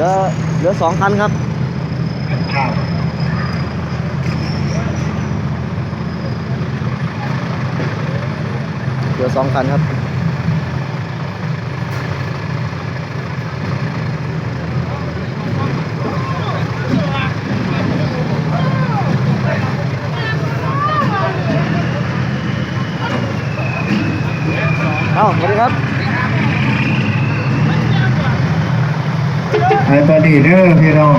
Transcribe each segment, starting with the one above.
ลือเหลือสองคันครับครับเหลือสองคันครับเอ้าสวัสดีครับ ไอ้ตัวดีเด้อพี่น้อง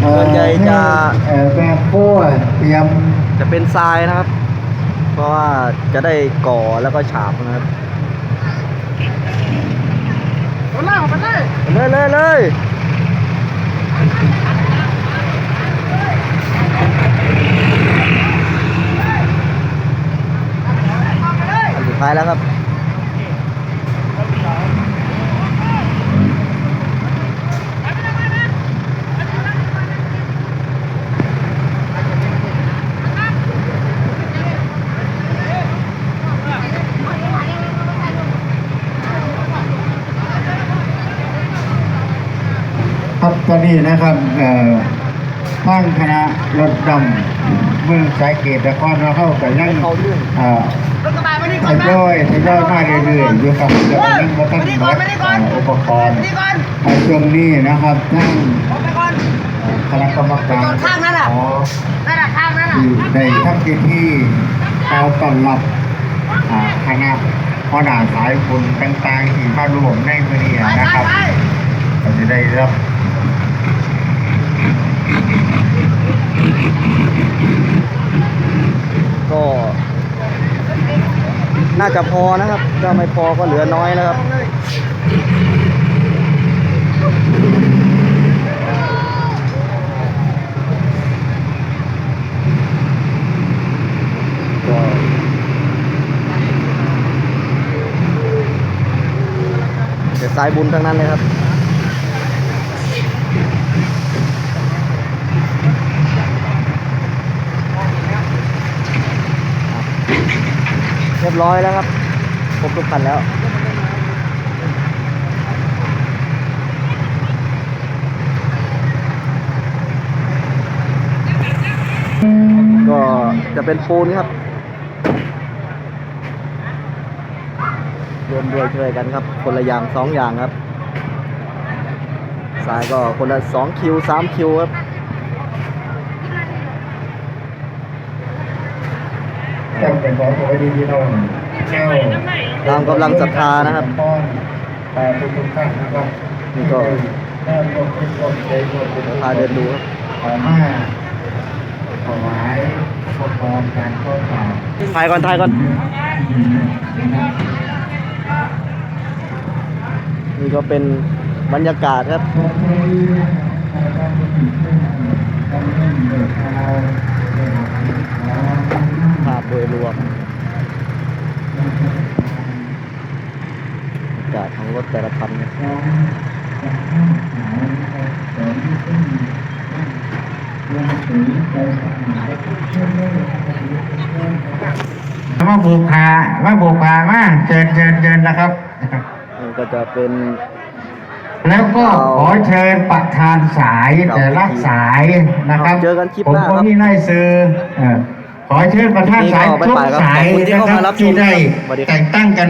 เอ่อส่วนใหญ่จะเอ่อแบบโค้ดเตรียมจะเป็นทรายนะครับ เพราะว่าจะได้ก่อแล้วก็ฉาบนะครับเลยเลยเลยอันสุดท้ายแล้วครับ ครับตอนนี้นะครับเอ่อท่านคณะรถดำเมืองสายเกตนครเราเข้ากับยังเข้าเรื่องเอ่อทยอยทยอยมาเรื่อยๆอยู่กับเดี๋ยวยังมาตั้งหมดอุปกรณ์ในช่วงนี้นะครับท่านเอ่อคณะกรรมการข้างนั้นน่ะขอนั่นน่ะข้างนั้นน่ะที่ได้ทำกิจที่เราต้อนรับอ่าคณะพ่อด่านสายบุญต่างๆที่มาร่วมในวันนี้นะครับก็จะได้รับ น่าจะพอนะครับถ้าไม่พอก็เหลือน้อยนะครับก็จะสายบุญทั้งนั้นเลยครับ รียบร้อยแล้วครับครบทุกคันแล้วก็จะเป็นปูนครับรวมด้วยช่วยกันครับ คนละอย่างสองอย่างครับ สายก็คนละสองคิวสามคิวครับ จำเป็นของตัวดีพี่น้องแก้วตามกำลังศรัทธานะครับแต่ทุกๆท่านนะครับนี่ก็พาเดินดูครับขอมาถวายอุปกรณ์การข้อสอบถ่ายก่อนถ่ายก่อนนี่ก็เป็นบรรยากาศครับภา พโดยรวมบรรยากาศของรถแต่ละคันเนี่ยมาบุกพามาบุกพามาเชิญเชิญเชิญนะครับมันก็จะเป็น แล้วก็ขอเชิญประธานสายแต่ละสายนะครับเจอกันคลิปผมหน้าก็ครับมีนายซื้อเอ่อ ขอเชิญประธานสายนี่ก็ทุกบ๊ายบายครับสายขอบคุณที่นะเข้าครัมาบรับชมที่ได้สวัสดีครับแต่งตั้งกัน